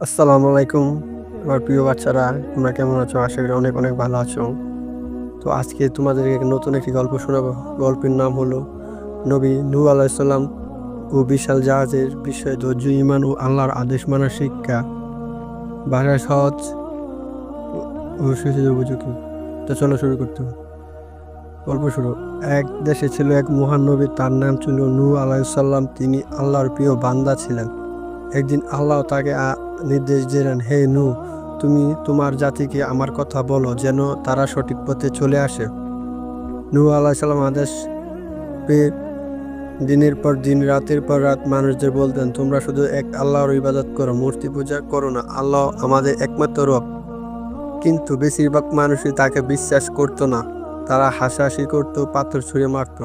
আসসালামু আলাইকুম, আমার প্রিয় বাচ্চারা, তোমরা কেমন আছো? আশা করি অনেক অনেক ভালো আছো। তো আজকে তোমাদেরকে নতুন একটি গল্প শোনাবো। গল্পের নাম হলো নবী নূ আলাইসাল্লাম ও বিশাল জাহাজের বিষয়ে ধৈর্য ইমান ও আল্লাহর আদেশ মানার শিক্ষা। ভাষা সহজ ও সুযোগ উপযোগী। তো চলো শুরু করতে হবে। গল্প শুরু। এক দেশে ছিল এক মহান নবী, তার নাম ছিল নূ আলাইসাল্লাম তিনি আল্লাহর প্রিয় বান্দা ছিলেন। একদিন আল্লাহ তাকে নির্দেশ দিলেন, হে নু তুমি তোমার জাতিকে আমার কথা বলো যেন তারা সঠিক পথে চলে আসে। নু আল্লাহ সাল্লাম আদেশ পেয়ে দিনের পর দিন, রাতের পর রাত মানুষদের বলতেন, তোমরা শুধু এক আল্লাহর ইবাদত করো, মূর্তি পূজা করো না, আল্লাহ আমাদের একমাত্র রব। কিন্তু বেশিরভাগ মানুষই তাকে বিশ্বাস করতো না। তারা হাসাহাসি করতো, পাথর ছুঁড়ে মারত।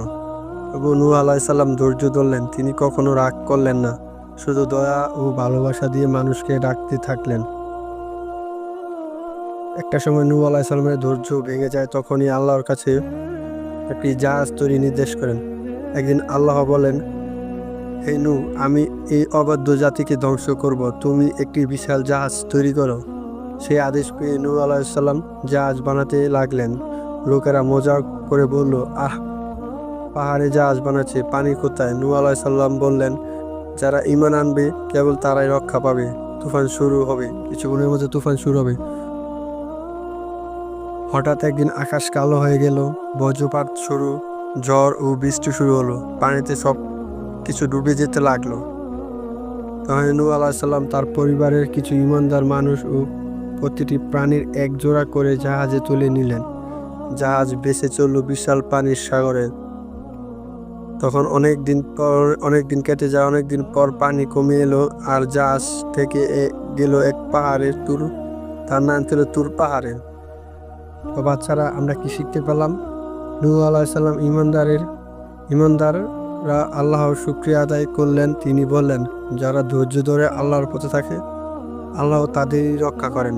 তবু নু আলাহ সাল্লাম ধৈর্য ধরলেন, তিনি কখনো রাগ করলেন না। শুধু দয়া ও ভালোবাসা দিয়ে মানুষকে ডাকতে থাকলেন। একটা সময় নূ আলাইসালামের ধৈর্য ভেঙে যায়, তখনই আল্লাহর কাছে একটি জাহাজ তৈরি নির্দেশ করেন। একদিন আল্লাহ বলেন, হে নু আমি এই অবাধ্য জাতিকে ধ্বংস করব। তুমি একটি বিশাল জাহাজ তৈরি করো। সেই আদেশ পেয়ে নূ আলাইসাল্লাম জাহাজ বানাতে লাগলেন। লোকেরা মজা করে বলল, আহ, পাহাড়ে জাহাজ বানাচ্ছে, পানি কোথায়? নূ আলাইসাল্লাম বললেন যারা ইমান আনবে, কেবল তারাই রক্ষা পাবে। তুফান শুরু হবে। কিছুক্ষণের মধ্যে তুফান শুরু হবে। হঠাৎ একদিন আকাশ কালো হয়ে গেল। বজ্রপাত শুরু, ঝড় ও বৃষ্টি শুরু হলো। পানিতে সব কিছু ডুবে যেতে লাগল। তখন নূ আলাহিসাল্লাম তার পরিবারের কিছু ইমানদার মানুষ ও প্রতিটি প্রাণীর এক জোড়া করে জাহাজে তুলে নিলেন। জাহাজ বেঁচে চলল বিশাল পানির সাগরে। তখন অনেক দিন পর, অনেক দিন কেটে যায়, অনেক দিন পর পানি কমে এলো আর জাহাজ থেকে গেল এক পাহাড়ের তুর, তার নাম ছিল তুর পাহাড়ে তো বাচ্চারা, আমরা কি শিখতে পেলাম? নূহ আলাহিসাল্লাম ইমানদারের, ইমানদাররা আল্লাহর শুক্রিয়া আদায় করলেন, তিনি বললেন, যারা ধৈর্য ধরে আল্লাহর পথে থাকে, আল্লাহ তাদেরই রক্ষা করেন।